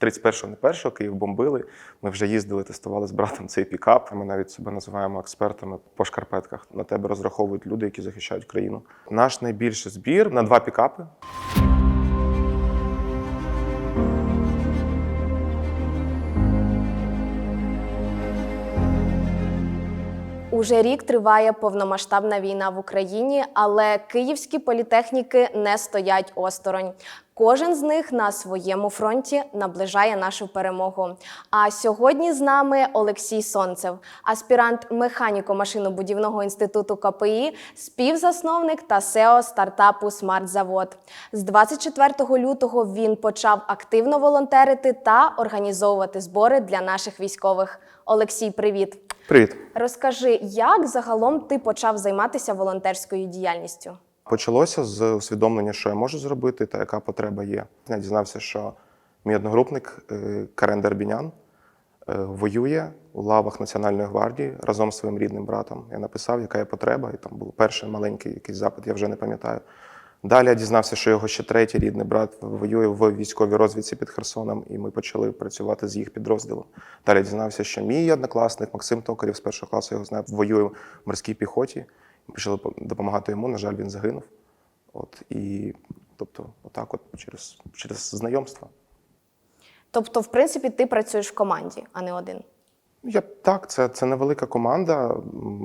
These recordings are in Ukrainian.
31-го, не першого Київ бомбили. Ми вже їздили, тестували з братом цей пікап. Ми навіть себе називаємо експертами по шкарпетках. На тебе розраховують люди, які захищають країну. Наш найбільший збір на два пікапи. Уже рік триває повномасштабна війна в Україні, але київські політехніки не стоять осторонь. Кожен з них на своєму фронті наближає нашу перемогу. А сьогодні з нами Олексій Сонцев, аспірант механіко-машинобудівного інституту КПІ, співзасновник та SEO стартапу «Смартзавод». З 24 лютого він почав активно волонтерити та організовувати збори для наших військових. Олексій, привіт! Привіт! Розкажи, як загалом ти почав займатися волонтерською діяльністю? Почалося з усвідомлення, що я можу зробити та яка потреба є. Я дізнався, що мій одногрупник е, Карен Дербінян е, воює у лавах Національної гвардії разом з своїм рідним братом. Я написав, яка є потреба, і там був перший маленький якийсь запит, я вже не пам'ятаю. Далі я дізнався, що його ще третій рідний брат воює в військовій розвідці під Херсоном, і ми почали працювати з їх підрозділом. Далі я дізнався, що мій однокласник Максим Токарів з першого класу його знає, воює в морській піхоті. Ми почали допомагати йому. На жаль, він загинув. От і тобто, отак, от через, через знайомство. Тобто, в принципі, ти працюєш в команді, а не один. Я так, це, це невелика команда.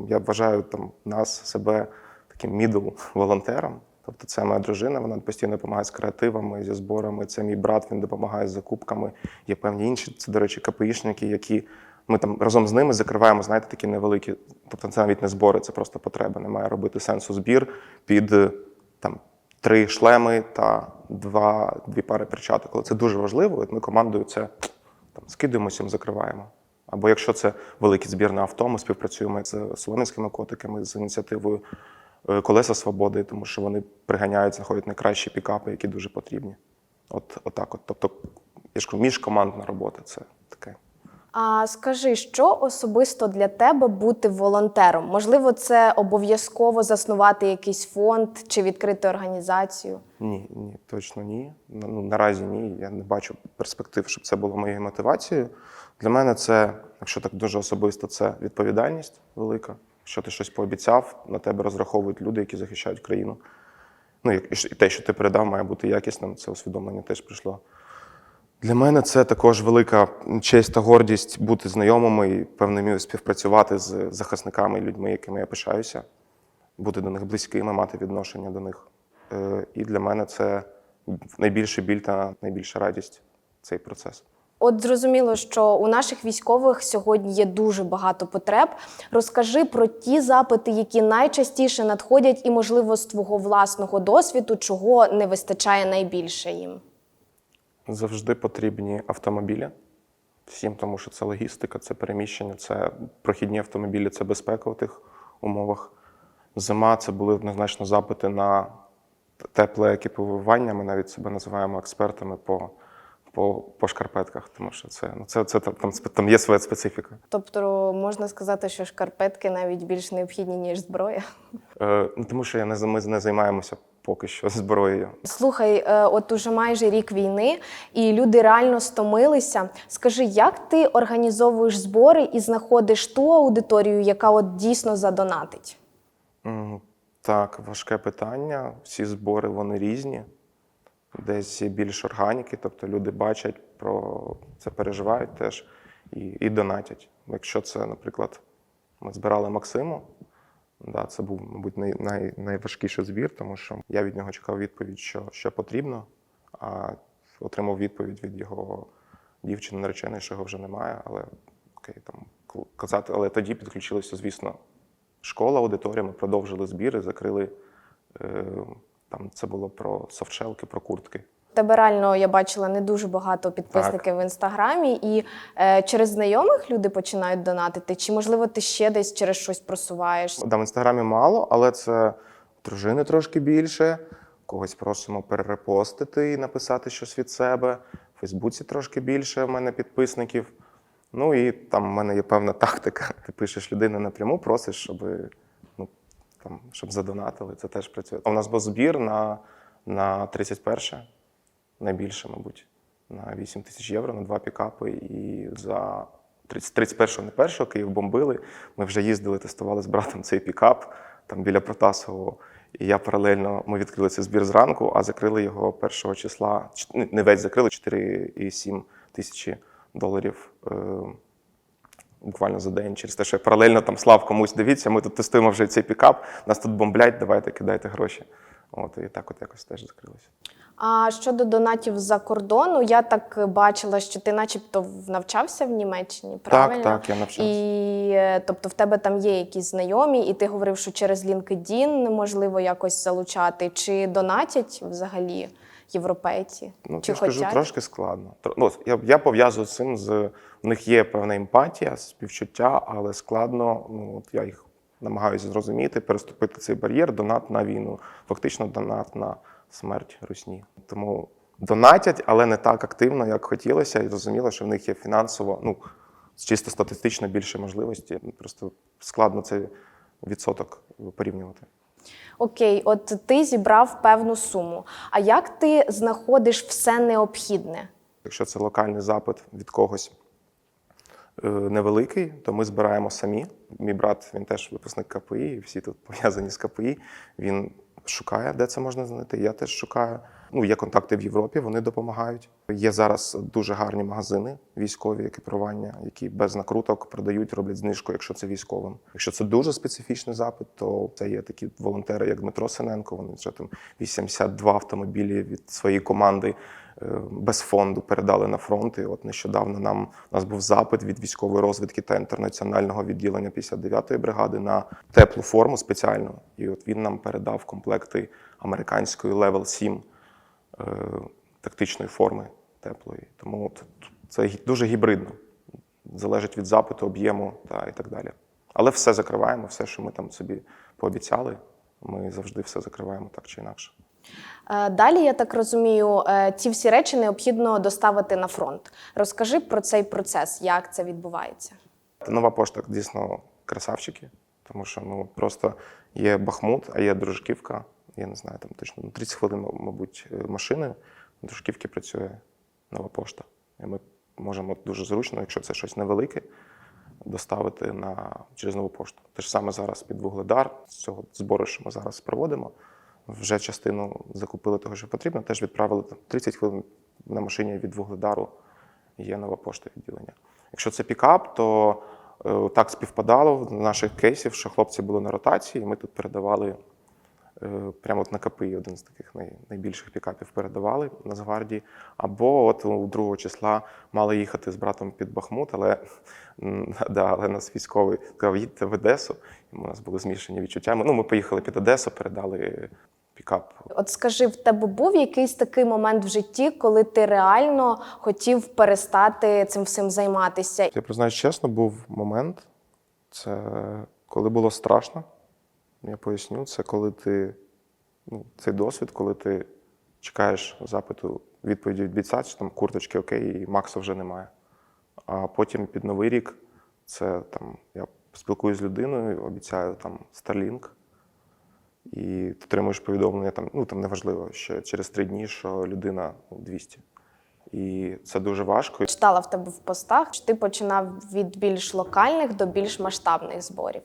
Я вважаю там нас себе таким мідл волонтером. Тобто, це моя дружина, вона постійно допомагає з креативами, зі зборами. Це мій брат, він допомагає з закупками. Є певні інші. Це, до речі, КПІшники, які ми там разом з ними закриваємо, знаєте, такі невеликі. Тобто, це навіть не збори, це просто потреба. Немає робити сенсу збір під там три шлеми та два, дві пари перчаток. Але це дуже важливо. Ми командою це там скидуємося, закриваємо. Або якщо це великий збір на авто, ми співпрацюємо з солом'янськими котиками, з ініціативою Колеса Свободи, тому що вони приганяють, знаходять найкращі пікапи, які дуже потрібні. От отак. От. Тобто, я ж кажу, міжкомандна робота це таке. А скажи, що особисто для тебе бути волонтером? Можливо, це обов'язково заснувати якийсь фонд чи відкрити організацію? Ні, ні, точно ні. Ну, наразі ні. Я не бачу перспектив, щоб це було моєю мотивацією. Для мене це, якщо так дуже особисто, це відповідальність велика. Якщо ти щось пообіцяв, на тебе розраховують люди, які захищають країну. Ну, і те, що ти передав, має бути якісним. Це усвідомлення теж прийшло. Для мене це також велика честь та гордість бути знайомими і певною мірою співпрацювати з захисниками і людьми, якими я пишаюся, бути до них близькими, мати відношення до них. Е, І для мене це найбільший біль та найбільша радість цей процес. От зрозуміло, що у наших військових сьогодні є дуже багато потреб. Розкажи про ті запити, які найчастіше надходять, і, можливо, з твого власного досвіду, чого не вистачає найбільше їм. Завжди потрібні автомобілі. Всім, тому що це логістика, це переміщення, це прохідні автомобілі, це безпека у тих умовах. Зима це були однозначно запити на тепле екіпірування. Ми навіть себе називаємо експертами по, по, по шкарпетках, тому що це, ну, це, це там, там, є своя специфіка. Тобто можна сказати, що шкарпетки навіть більш необхідні, ніж зброя. Е, ну, тому що я не, ми не займаємося поки що зброєю. Слухай, е, от уже майже рік війни, і люди реально стомилися. Скажи, як ти організовуєш збори і знаходиш ту аудиторію, яка от дійсно задонатить? Так, важке питання. Всі збори вони різні. Десь більш органіки, тобто люди бачать про це, переживають теж і, і донатять. Якщо це, наприклад, ми збирали Максиму, да, це був, мабуть, най, най, найважкіший збір, тому що я від нього чекав відповідь, що, що потрібно, а отримав відповідь від його дівчини нареченої, що його вже немає. Але окей, там казати, але тоді підключилися, звісно, школа, аудиторія. Ми продовжили збіри, закрили. Е, там це було про софтшелки, про куртки. Тебе реально я бачила не дуже багато підписників в інстаграмі, і е, через знайомих люди починають донатити. Чи можливо ти ще десь через щось просуваєшся? Да, в інстаграмі мало, але це дружини трошки більше. Когось просимо перерепостити і написати щось від себе. В Фейсбуці трошки більше в мене підписників. Ну і там в мене є певна тактика. Ти пишеш людину напряму, просиш, щоб, там, щоб задонатили. Це теж працює. У нас був збір на, на 31 найбільше, мабуть. на 8 тисяч євро на два пікапи. І за 31-го, не першого Київ бомбили. Ми вже їздили, тестували з братом цей пікап там біля Протасового. І я паралельно ми відкрили цей збір зранку, а закрили його першого числа. Ну, Не весь закрили 4,7 тисячі доларів. Буквально за день, через те, що я паралельно там слав комусь, дивіться, ми тут тестуємо вже цей пікап, нас тут бомблять, давайте кидайте гроші. От, і так от якось теж закрилося. А щодо донатів з-за кордону, я так бачила, що ти, начебто, навчався в Німеччині, правильно? Так, так, я навчався. І е, тобто в тебе там є якісь знайомі, і ти говорив, що через LinkedIn можливо якось залучати. Чи донатять взагалі європейці? Ну, Чи я ж кажу, трошки складно. Ну, я, я пов'язую з цим з в них є певна емпатія, співчуття, але складно. Ну от я їх намагаюся зрозуміти, переступити цей бар'єр, донат на війну, фактично донат на смерть русні. Тому донатять, але не так активно, як хотілося, і зрозуміло, що в них є фінансово, ну чисто статистично більше можливості. Просто складно цей відсоток порівнювати. Окей, от ти зібрав певну суму. А як ти знаходиш все необхідне? Якщо це локальний запит від когось е, невеликий, то ми збираємо самі. Мій брат він теж випускник КПІ, всі тут пов'язані з КПІ. Він шукає, де це можна знайти. Я теж шукаю. Ну, є контакти в Європі, вони допомагають. Є зараз дуже гарні магазини військові екіпірування, які без накруток продають, роблять знижку, якщо це військовим. Якщо це дуже специфічний запит, то це є такі волонтери, як Дмитро Синенко. Вони вже там 82 автомобілі від своєї команди е, без фонду передали на фронт. І от нещодавно нам у нас був запит від військової розвідки та інтернаціонального відділення 59-ї бригади на теплу форму спеціальну. І от він нам передав комплекти американської Level 7 е, тактичної форми теплої. Тому от це дуже гібридно. Залежить від запиту, об'єму та і так далі. Але все закриваємо, все, що ми там собі пообіцяли, ми завжди все закриваємо так чи інакше. Е, Далі, я так розумію, е, ці всі речі необхідно доставити на фронт. Розкажи про цей процес, як це відбувається. Нова пошта дійсно красавчики, тому що ну просто є Бахмут, а є Дружківка. Я не знаю, там точно ну, 30 хвилин, мабуть, е, машиною. В Дружківці працює нова пошта. І ми можемо дуже зручно, якщо це щось невелике, доставити на, через нову пошту. Те ж саме зараз під Вугледар, з цього збору, що ми зараз проводимо. Вже частину закупили того, що потрібно, теж відправили там 30 хвилин на машині від Вугледару є нова пошта відділення. Якщо це пікап, то е, так співпадало в наших кейсів, що хлопці були на ротації, і ми тут передавали прямо от на КПІ один з таких найбільших пікапів передавали Нацгвардії. Або от у 2 числа мали їхати з братом під Бахмут, але, да, але нас військовий сказав, їдьте в Одесу. І у нас були змішані відчуття. Ми- Ну, ми поїхали під Одесу, передали пікап От скажи, в тебе був якийсь такий момент в житті, коли ти реально хотів перестати цим всім займатися? Я признаюсь чесно, був момент, це коли було страшно. Я поясню, це коли ти ну, цей досвід, коли ти чекаєш запиту відповіді від бійця, що там курточки окей, і Макса вже немає. А потім під Новий рік це там я спілкуюся з людиною, обіцяю там Starlink, і ти отримуєш повідомлення там, ну там неважливо, що через три дні, що людина ну, 200. І це дуже важко. Читала в тебе в постах, що ти починав від більш локальних до більш масштабних зборів.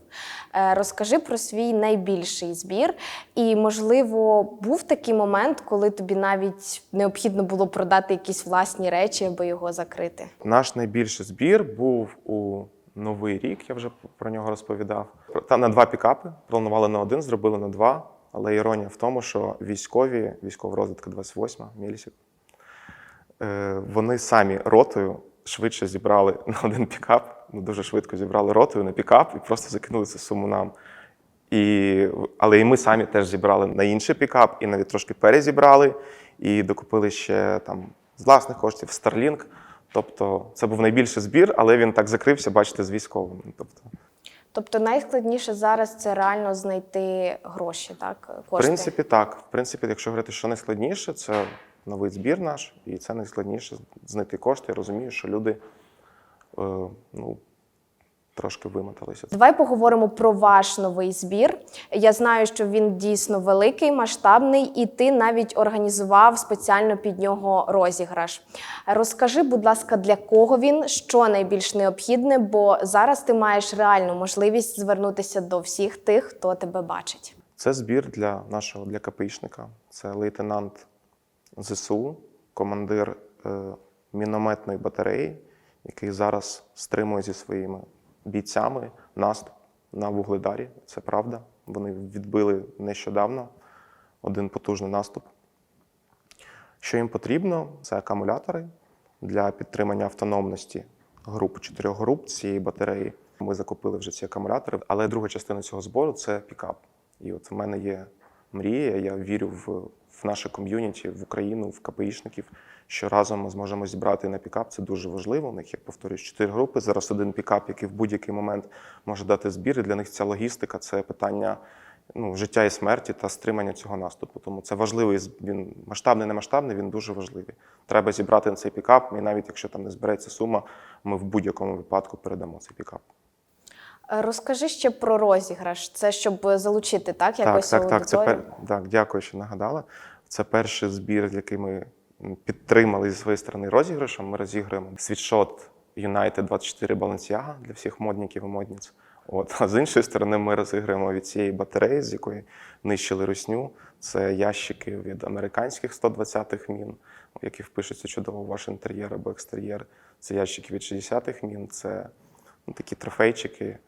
Е, Розкажи про свій найбільший збір. І, можливо, був такий момент, коли тобі навіть необхідно було продати якісь власні речі, аби його закрити. Наш найбільший збір був у Новий рік, я вже про нього розповідав. Там на два пікапи. Планували на один, зробили на два. Але іронія в тому, що військові, військова розвідка 28 Мілісік, вони самі ротою швидше зібрали на один пікап. Ну, дуже швидко зібрали ротою на пікап і просто закинули цю суму нам. І, але і ми самі теж зібрали на інший пікап, і навіть трошки перезібрали, і докупили ще там з власних коштів Starlink. Тобто це був найбільший збір, але він так закрився, бачите, з військовими. Тобто, Тобто найскладніше зараз це реально знайти гроші, так? в принципі, так. В принципі, якщо говорити, що найскладніше, це новий збір наш, і це найскладніше знайти кошти. Я розумію, що люди е, ну, трошки вимоталися. Давай поговоримо про ваш новий збір. Я знаю, що він дійсно великий, масштабний, і ти навіть організував спеціально під нього розіграш. Розкажи, будь ласка, для кого він, що найбільш необхідне, бо зараз ти маєш реальну можливість звернутися до всіх тих, хто тебе бачить. Це збір для нашого для КПІшника. Це лейтенант ЗСУ, командир е, мінометної батареї, який зараз стримує зі своїми бійцями наступ на Вугледарі. Це правда. Вони відбили нещодавно один потужний наступ. Що їм потрібно? Це акумулятори для підтримання автономності груп, чотирьох груп цієї батареї. Ми закупили вже ці акумулятори, але друга частина цього збору це пікап. І от в мене є мрія. Я вірю в, в наше ком'юніті, в Україну, в КПІшників, що разом ми зможемо зібрати на пікап. Це дуже важливо. У них, як повторюю, чотири групи. Зараз один пікап, який в будь-який момент може дати збір. І для них ця логістика це питання ну, життя і смерті та стримання цього наступу. Тому це важливий він масштабний, не масштабний, він дуже важливий. Треба зібрати на цей пікап, і навіть якщо там не збереться сума, ми в будь-якому випадку передамо цей пікап. Е, Розкажи ще про розіграш. Це щоб залучити так якось так, так, так. Це пер... так, дякую, що нагадала. Це перший збір, який ми підтримали зі своєї сторони розіграшем. Ми розіграємо світшот United 24 Balenciaga для всіх модників і модниць. От, а з іншої сторони, ми розіграємо від цієї батареї, з якої нищили русню. Це ящики від американських 120-х мін, які впишуться чудово в ваш інтер'єр або екстер'єр. Це ящики від 60-х мін, це ну, такі трофейчики,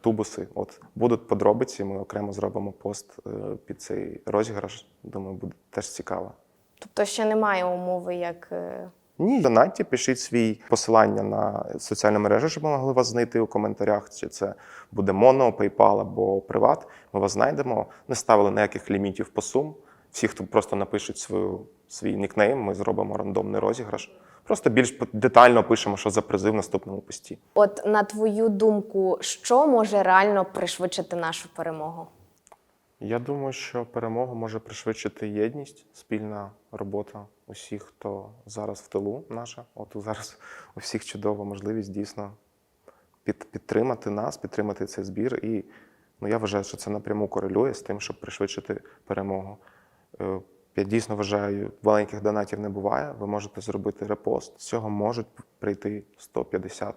тубуси. От будуть подробиці. Ми окремо зробимо пост е, під цей розіграш. Думаю, буде теж цікаво. Тобто ще немає умови, як е, Ні, донатьте, пишіть свій посилання на соціальні мережі, щоб ми могли вас знайти у коментарях. Чи це буде Моно, PayPal або Приват. Ми вас знайдемо. Не ставили ніяких лімітів по сум. Всі, хто просто напишуть свою, свій нікнейм, ми зробимо рандомний розіграш. Просто більш детально пишемо, що за призи в наступному пості. От на твою думку, що може реально пришвидшити нашу перемогу? Я думаю, що перемогу може пришвидшити єдність, спільна робота усіх, хто зараз в тилу наша. От зараз у всіх чудова можливість дійсно під, підтримати нас, підтримати цей збір. І ну, я вважаю, що це напряму корелює з тим, щоб пришвидшити перемогу. Я дійсно вважаю, маленьких донатів не буває. Ви можете зробити репост. З цього можуть прийти 150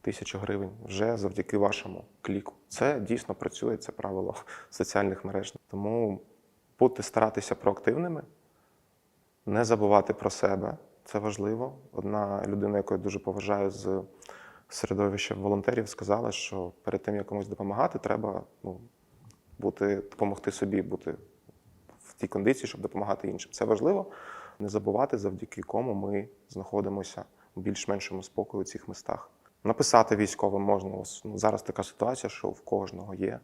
тисяч гривень вже завдяки вашому кліку. Це дійсно працює, це правило соціальних мереж. Тому будьте старатися проактивними, не забувати про себе. Це важливо. Одна людина, яку я дуже поважаю з середовища волонтерів, сказала, що перед тим, як комусь допомагати, треба ну, бути, допомогти собі, бути в тій кондиції, щоб допомагати іншим. Це важливо. Не забувати, завдяки кому ми знаходимося у більш-меншому спокою у цих містах. Написати військовим можна. Ну, зараз така ситуація, що в кожного є.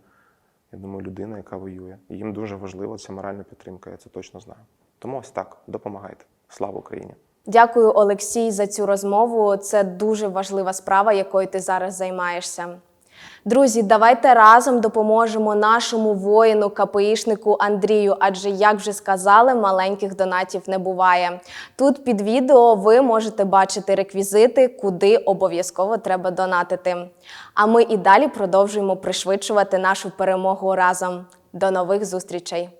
Я думаю, людина, яка воює. І їм дуже важлива ця моральна підтримка, я це точно знаю. Тому ось так, допомагайте. Слава Україні! Дякую, Олексій, за цю розмову. Це дуже важлива справа, якою ти зараз займаєшся. Друзі, давайте разом допоможемо нашому воїну, КПІшнику Андрію, адже, як вже сказали, маленьких донатів не буває. Тут під відео ви можете бачити реквізити, куди обов'язково треба донатити. А ми і далі продовжуємо пришвидшувати нашу перемогу разом. До нових зустрічей!